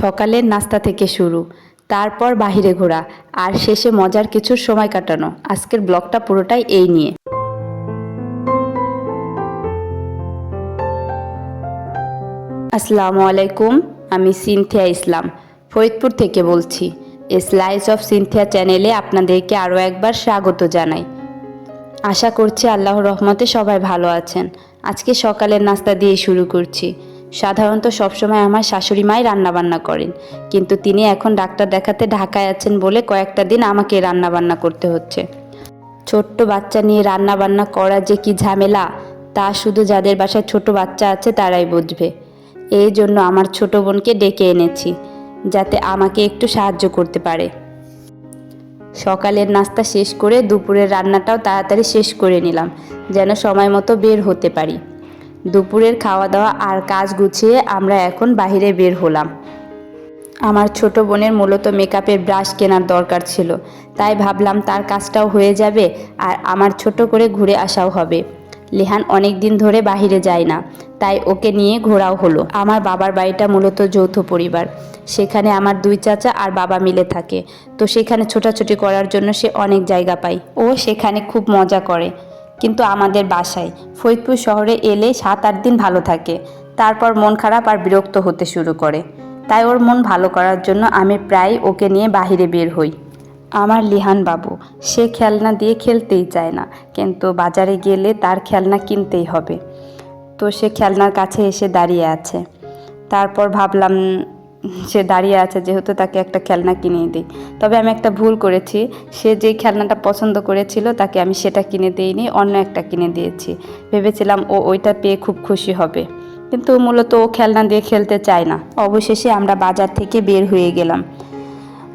সকালের নাস্তা থেকে শুরু, তারপর বাহিরে ঘোরা, আর শেষে মজার কিছু সময় কাটানো। আজকের ব্লগটা পুরোটাই এই নিয়ে। আসসালামু আলাইকুম, আমি সিনথিয়া ইসলাম, ফরিদপুর থেকে বলছি। স্লাইস অফ সিনথিয়া চ্যানেলে আপনাদেরকে আরও একবার স্বাগত জানাই। আশা করছি আল্লাহর রহমতে সবাই ভালো আছেন। আজকে সকালের নাস্তা দিয়ে শুরু করছি। সাধারণত সবসময় আমার শাশুড়ি মাই রান্নাবান্না করেন। কিন্তু তিনি এখন ডাক্তার দেখাতে ঢাকায় আছেন বলে কয়েকটা দিন আমাকে রান্নাবান্না করতে হচ্ছে। ছোট্ট বাচ্চা নিয়ে রান্নাবান্না করা যে কি ঝামেলা, তা শুধু যাদের বাসায় ছোট বাচ্চা আছে তারাই বুঝবে। এই জন্য আমার ছোট বোনকে ডেকে এনেছি, যাতে আমাকে একটু সাহায্য করতে পারে। সকালের নাস্তা শেষ করে দুপুরের রান্নাটাও তাড়াতাড়ি শেষ করে নিলাম, যেন সময় মতো বের হতে পারি। দুপুরের খাওয়া দাওয়া আর কাজ গুছিয়ে আমরা এখন বাইরে বের হলাম। আমার ছোট বোনের মূলত মেকআপের ব্রাশ কেনার দরকার ছিল, তাই ভাবলাম তার কাজটাও হয়ে যাবে আর আমার ছোট করে ঘুরে আসাও হবে। লেহান অনেক দিন ধরে বাহিরে যায় না, তাই ওকে নিয়ে ঘোরাও হলো। আমার বাবার বাড়িটা মূলত যৌথ পরিবার, সেখানে আমার দুই চাচা আর বাবা মিলে থাকে। তো সেখানে ছোটাছুটি করার জন্য সে অনেক জায়গা পায়। ও সেখানে খুব মজা করে। কিন্তু আমাদের বাসায়। ফরিদপুর শহরে এলে সাত আট দিন ভালো থাকে। তারপর মন খারাপ আর বিরক্ত হতে শুরু করে। তাই ওর মন ভালো করার জন্য আমি প্রায় ওকে নিয়ে বাহিরে বের হই। আমার লিহান বাবু, সে খেলনা দিয়ে খেলতেই চায় না, কিন্তু বাজারে গেলে তার খেলনা কিনতেই হবে। তো সে খেলনার কাছে এসে দাঁড়িয়ে আছে। তারপর ভাবলাম সে দাঁড়িয়ে আছে, যেহেতু তাকে একটা খেলনা কিনে দিই। তবে আমি একটা ভুল করেছি। সে যে খেলনাটা পছন্দ করেছিল, তাকে আমি সেটা কিনে দিইনি, অন্য একটা কিনে দিয়েছি। ভেবেছিলাম ও ওইটা পেয়ে খুব খুশি হবে। কিন্তু মূলত ও খেলনা দিয়ে খেলতে চায় না। অবশেষে আমরা বাজার থেকে বের হয়ে গেলাম।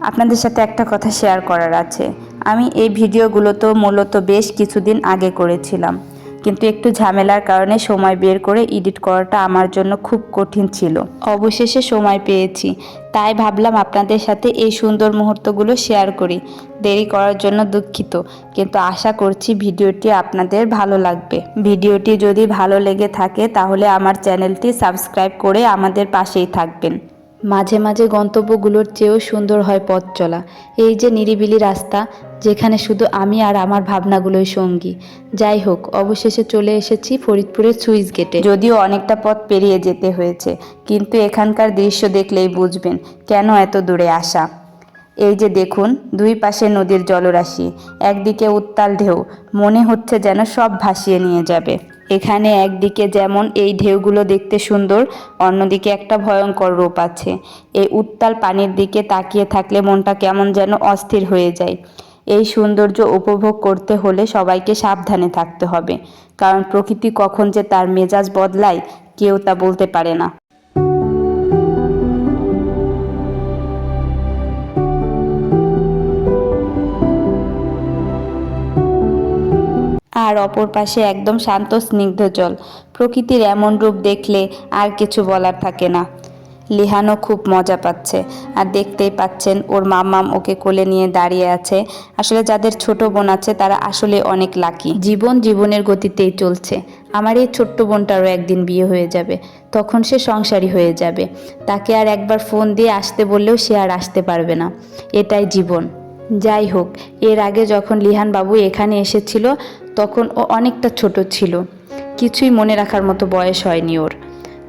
আপনাদের সাথে একটা কথা শেয়ার করার আছে। আমি এই ভিডিওগুলো তো মূলত বেশ কিছুদিন আগে করেছিলাম। কিন্তু একটু ঝামেলার কারণে সময় বের করে এডিট করাটা আমার জন্য খুব কঠিন ছিল। অবশেষে সময় পেয়েছি। তাই ভাবলাম আপনাদের সাথে এই সুন্দর মুহূর্তগুলো শেয়ার করি। দেরি করার জন্য দুঃখিত, কিন্তু আশা করছি ভিডিওটি আপনাদের ভালো লাগবে। ভিডিওটি যদি ভালো লেগে থাকে তাহলে আমার চ্যানেলটি সাবস্ক্রাইব করে আমাদের পাশেই থাকবেন। মাঝে মাঝে গন্তব্যগুলোর চেয়েও সুন্দর হয় পথ চলা। এই যে নিরিবিলি রাস্তা, যেখানে শুধু আমি আর আমার ভাবনাগুলোই সঙ্গী। যাই হোক, অবশেষে চলে এসেছি ফরিদপুরের সুইচ গেটে। যদিও অনেকটা পথ পেরিয়ে যেতে হয়েছে, কিন্তু এখানকার দৃশ্য দেখলেই বুঝবেন কেন এত দূরে আসা। এই যে দেখুন, দুই পাশে নদীর জলরাশি, একদিকে উত্তাল ঢেউ, মনে হচ্ছে যেন সব ভাসিয়ে নিয়ে যাবে। এখানে একদিকে যেমন এই ঢেউগুলো দেখতে সুন্দর, অন্যদিকে একটা ভয়ঙ্কর রূপ আছে। এই উত্তাল পানির দিকে তাকিয়ে থাকলে মনটা কেমন যেন অস্থির হয়ে যায়। এই সৌন্দর্য উপভোগ করতে হলে সবাইকে সাবধানে থাকতে হবে, কারণ প্রকৃতি কখন যে তার মেজাজ বদলায় কেউ তা বলতে পারে না। আর অপর পাশে একদম শান্ত, স্নিগ্ধ জল। প্রকৃতির এমন রূপ দেখলে আর কিছু বলার থাকে না। লিহানও খুব মজা পাচ্ছে আর দেখতেই পাচ্ছেন ওর মামাম ওকে কোলে নিয়ে দাঁড়িয়ে আছে। আসলে যাদের ছোট বোন আছে তারা আসলে অনেক লাকি। জীবন জীবনের গতিতেই চলছে। আমার এই ছোট্ট বোনটারও একদিন বিয়ে হয়ে যাবে। তখন সে সংসারী হয়ে যাবে। তাকে আর একবার ফোন দিয়ে আসতে বললেও সে আর আসতে পারবে না। এটাই জীবন। যাই হোক, এর আগে যখন লিহান বাবু এখানে এসেছিল তখন ও অনেকটা ছোট ছিল। কিছুই মনে রাখার মতো বয়স হয়নি ওর।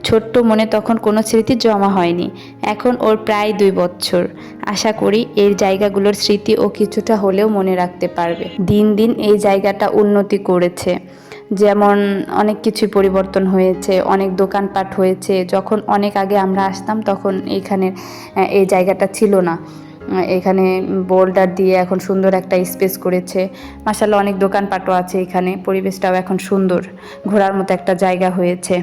ছোট্ট মনে তখন কোনো স্মৃতি জমা হয়নি। এখন ওর প্রায় দুই বছর। আশা করি এই জায়গাগুলোর স্মৃতি ও কিছুটা হলেও মনে রাখতে পারবে। দিন দিন এই জায়গাটা উন্নতি করেছে। যেমন অনেক কিছুই পরিবর্তন হয়েছে, অনেক দোকানপাট হয়েছে। যখন অনেক আগে আমরা আসতাম তখন এইখানে এই জায়গাটা ছিল না। এখানে বোল্ডার দিয়ে এখন সুন্দর একটা স্পেস করেছে। মাসাল্লাহ অনেক দোকানপাটও আছে এখানে, পরিবেশটাও এখন সুন্দর, ঘোরার মতো একটা জায়গা হয়েছে।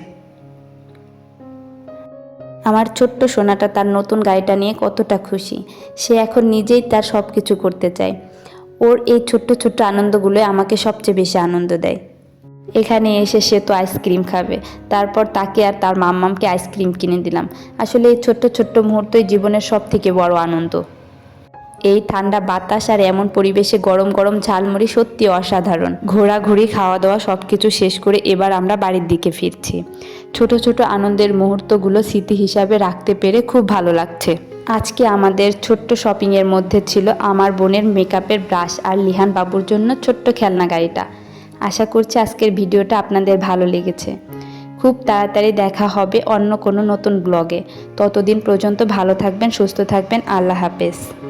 আমার ছোট্ট সোনাটা তার নতুন গাড়িটা নিয়ে কতটা খুশি, সে এখন নিজেই তার সব কিছু করতে চায়। ওর এই ছোট্ট ছোট্ট আনন্দগুলো আমাকে সবচেয়ে বেশি আনন্দ দেয়। এখানে এসে সে তো আইসক্রিম খাবে, তারপর তাকে আর তার মাম্মামকে আইসক্রিম কিনে দিলাম। আসলে এই ছোট্ট ছোট্ট মুহূর্তই জীবনের সব থেকে বড় আনন্দ। এই ঠান্ডা বাতাস আর এমন পরিবেশে গরম গরম ঝালমুড়ি সত্যি অসাধারণ। ঘোরাঘুরি খাওয়া দাওয়া সব কিছু শেষ করে এবার আমরা বাড়ির দিকে ফিরছি। ছোট ছোট আনন্দের মুহূর্তগুলো স্মৃতি হিসাবে রাখতে পেরে খুব ভালো লাগছে। আজকে আমাদের ছোট্ট শপিংয়ের মধ্যে ছিল আমার বোনের মেকআপের ব্রাশ আর লিহান বাবুর জন্য ছোট্ট খেলনা গাড়িটা। আশা করছি আজকের ভিডিওটা আপনাদের ভালো লেগেছে। খুব তাড়াতাড়ি দেখা হবে অন্য কোনো নতুন ব্লগে। ততদিন পর্যন্ত ভালো থাকবেন, সুস্থ থাকবেন। আল্লাহ হাফেজ।